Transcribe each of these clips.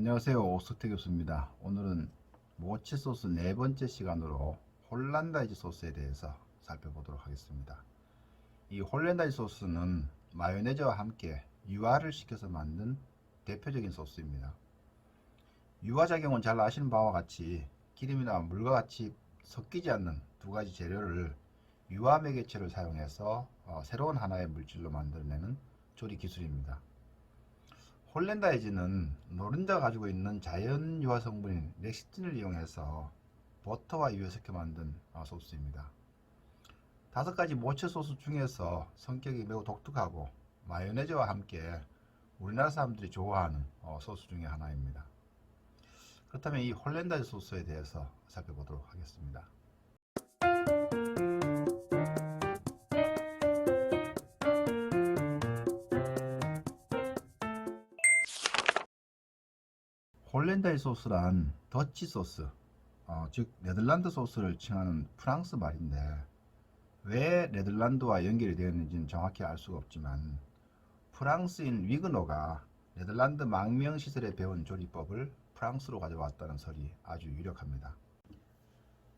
안녕하세요. 오스테 교수입니다. 오늘은 모치 소스 네 번째 시간으로 홀란다이즈 소스에 대해서 살펴보도록 하겠습니다. 이 홀란다이즈 소스는 마요네즈와 함께 유화를 시켜서 만든 대표적인 소스입니다. 유화 작용은 잘 아시는 바와 같이 기름이나 물과 같이 섞이지 않는 두 가지 재료를 유화 매개체를 사용해서 어, 새로운 하나의 물질로 만들어내는 조리 기술입니다 홀랜다이즈는 노른자가 가지고 있는 자연 유화 성분인 렉시틴을 이용해서 버터와 유화시켜 만든 어, 소스입니다. 다섯 가지 모체 소스 중에서 성격이 매우 독특하고 마요네즈와 함께 우리나라 사람들이 좋아하는 어, 소스 중에 하나입니다. 그렇다면 이 홀랜다이즈 소스에 대해서 살펴보도록 하겠습니다. 홀랜다이 소스란 더치 소스, 어, 즉 네덜란드 소스를 칭하는 프랑스 말인데 왜 네덜란드와 연결이 되었는지는 정확히 알 수가 없지만 프랑스인 위그노가 네덜란드 망명 시설에 배운 조리법을 프랑스로 가져왔다는 설이 아주 유력합니다.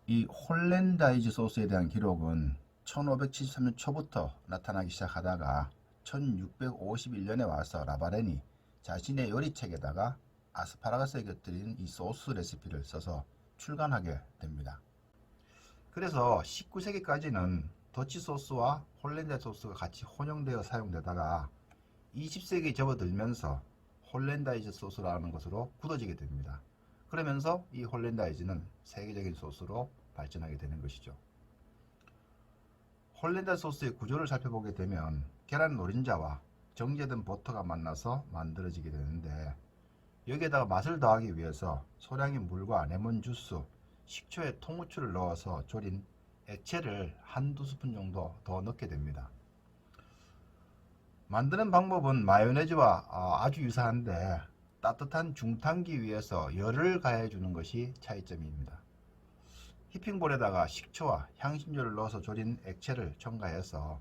이 홀랜다이즈 소스에 대한 기록은 1573년 초부터 나타나기 시작하다가 1651년에 와서 라바렌이 자신의 요리책에다가 아스파라거스에 곁들인 이 소스 레시피를 써서 출간하게 됩니다. 그래서 19세기까지는 더치 소스와 홀랜드 소스가 같이 혼용되어 사용되다가 20세기에 접어들면서 홀랜다이즈 소스라는 것으로 굳어지게 됩니다. 그러면서 이 홀랜다이즈는 세계적인 소스로 발전하게 되는 것이죠. 홀랜다 소스의 구조를 살펴보게 되면 계란 노른자와 정제된 버터가 만나서 만들어지게 되는데 여기에다가 맛을 더하기 위해서 소량의 물과 레몬 주스, 식초에 통후추를 넣어서 졸인 액체를 한두 스푼 정도 더 넣게 됩니다. 만드는 방법은 마요네즈와 어, 아주 유사한데 따뜻한 중탕기 위에서 열을 가해 주는 것이 차이점입니다. 히핑볼에다가 식초와 향신료를 넣어서 졸인 액체를 첨가해서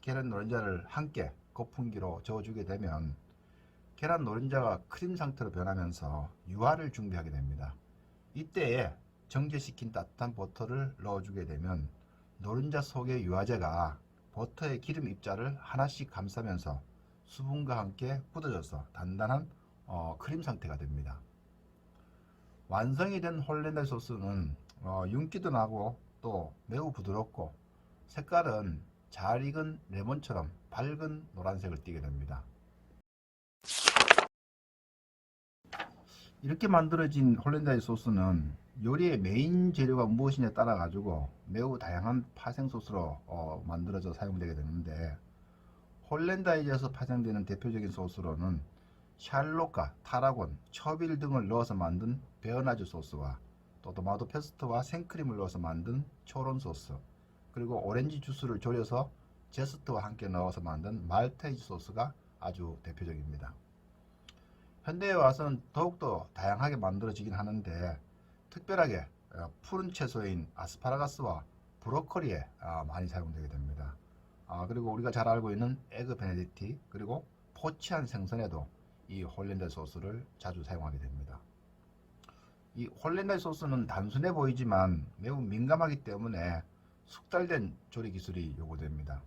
계란 노른자를 함께 거품기로 저어주게 되면 계란 노른자가 크림 상태로 변하면서 유화를 준비하게 됩니다. 이때에 정제시킨 따뜻한 버터를 넣어주게 되면 노른자 속의 유화제가 버터의 기름 입자를 하나씩 감싸면서 수분과 함께 굳어져서 단단한 어, 크림 상태가 됩니다. 완성이 된 홀랜드 소스는 어, 윤기도 나고 또 매우 부드럽고 색깔은 잘 익은 레몬처럼 밝은 노란색을 띠게 됩니다. 이렇게 만들어진 홀랜다이 소스는 요리의 메인 재료가 무엇이냐에 따라 가지고 매우 다양한 파생 소스로 어, 만들어져 사용되게 되는데 홀랜다이즈에서 파생되는 대표적인 소스로는 샬롯과 타라곤, 처빌 등을 넣어서 만든 베어나즈 소스와 또 토마토 페스트와 생크림을 넣어서 만든 초론 소스 그리고 오렌지 주스를 졸여서 제스트와 함께 넣어서 만든 말테이즈 소스가 아주 대표적입니다. 현대에 와서는 더욱더 다양하게 만들어지긴 하는데 특별하게 어, 푸른 채소인 아스파라거스와 브로콜리에 아, 많이 사용되게 됩니다. 아, 그리고 우리가 잘 알고 있는 에그 베네딕티 그리고 포치한 생선에도 이 홀랜드 소스를 자주 사용하게 됩니다. 이 홀랜드 소스는 단순해 보이지만 매우 민감하기 때문에 숙달된 조리 기술이 요구됩니다.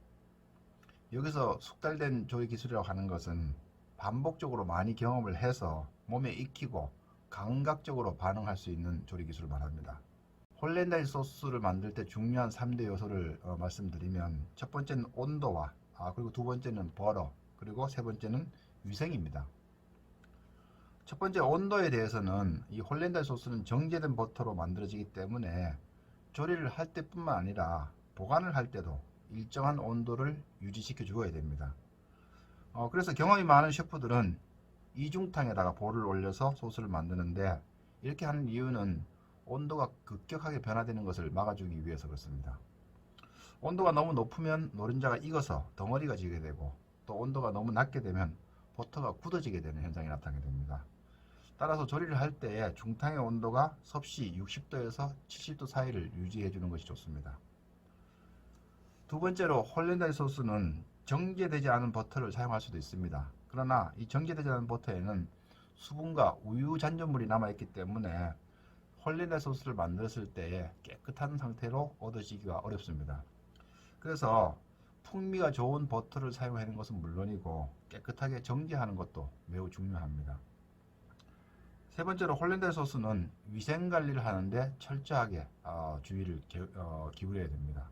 여기서 숙달된 조리 기술이라고 하는 것은 반복적으로 많이 경험을 해서 몸에 익히고 감각적으로 반응할 수 있는 조리 기술을 말합니다. 홀랜다이즈 소스를 만들 때 중요한 3대 요소를 어, 말씀드리면 첫 번째는 온도와 아, 그리고 두 번째는 버러 그리고 세 번째는 위생입니다. 첫 번째 온도에 대해서는 이 홀랜다이즈 소스는 정제된 버터로 만들어지기 때문에 조리를 할 때뿐만 아니라 보관을 할 때도 일정한 온도를 유지시켜 주어야 됩니다. 어, 그래서 경험이 많은 셰프들은 이중탕에다가 볼을 올려서 소스를 만드는데 이렇게 하는 이유는 온도가 급격하게 변화되는 것을 막아주기 위해서 그렇습니다. 온도가 너무 높으면 노른자가 익어서 덩어리가 지게 되고 또 온도가 너무 낮게 되면 버터가 굳어지게 되는 현상이 나타나게 됩니다. 따라서 조리를 할때 중탕의 온도가 섭씨 60도에서 70도 사이를 유지해 주는 것이 좋습니다. 두 번째로 홀랜다이 소스는 정제되지 않은 버터를 사용할 수도 있습니다. 그러나 이 정제되지 않은 버터에는 수분과 우유 잔존물이 남아있기 때문에 홀리데 소스를 만들었을 때 깨끗한 상태로 얻으시기가 어렵습니다. 그래서 풍미가 좋은 버터를 사용하는 것은 물론이고 깨끗하게 정제하는 것도 매우 중요합니다. 세 번째로 홀랜드 소스는 위생 관리를 하는데 철저하게 어, 주의를 기, 어, 기울여야 됩니다.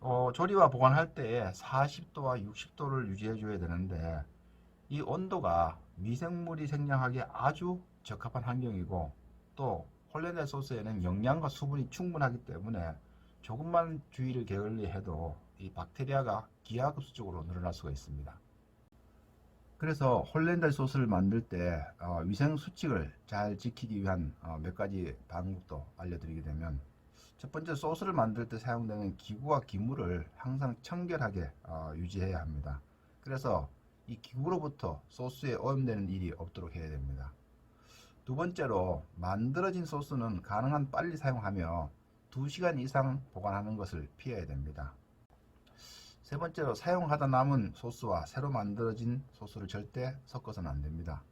어, 조리와 보관할 때 40도와 60도를 유지해 줘야 되는데 이 온도가 미생물이 생장하기에 아주 적합한 환경이고 또 홀랜드 소스에는 영양과 수분이 충분하기 때문에 조금만 주의를 게을리해도 이 박테리아가 기하급수적으로 늘어날 수가 있습니다. 그래서 홀랜드 소스를 만들 때 어, 위생 수칙을 잘 지키기 위한 어, 몇 가지 방법도 알려드리게 되면 첫 번째 소스를 만들 때 사용되는 기구와 기물을 항상 청결하게 어, 유지해야 합니다. 그래서 이 기구로부터 소스에 오염되는 일이 없도록 해야 됩니다. 두 번째로 만들어진 소스는 가능한 빨리 사용하며 2시간 이상 보관하는 것을 피해야 됩니다. 세 번째로 사용하다 남은 소스와 새로 만들어진 소스를 절대 섞어서는 안 됩니다.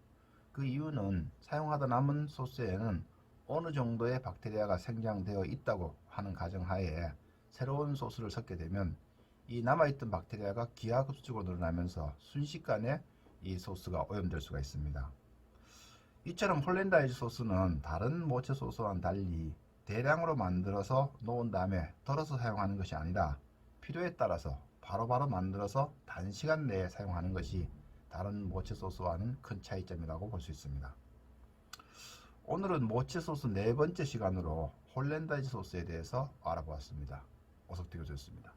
그 이유는 사용하다 남은 소스에는 어느 정도의 박테리아가 생장되어 있다고 하는 가정하에 새로운 소스를 섞게 되면 이 남아있던 박테리아가 기하급수적으로 늘어나면서 순식간에 이 소스가 오염될 수가 있습니다. 이처럼 홀랜다이즈 소스는 다른 모체 소스와는 달리 대량으로 만들어서 놓은 다음에 덜어서 사용하는 것이 아니라 필요에 따라서 바로바로 만들어서 단시간 내에 사용하는 것이 다른 모체 소스와는 큰 차이점이라고 볼 수 있습니다. 오늘은 모체 소스 네 번째 시간으로 홀랜다이즈 소스에 대해서 알아보았습니다. 어석되게 좋습니다.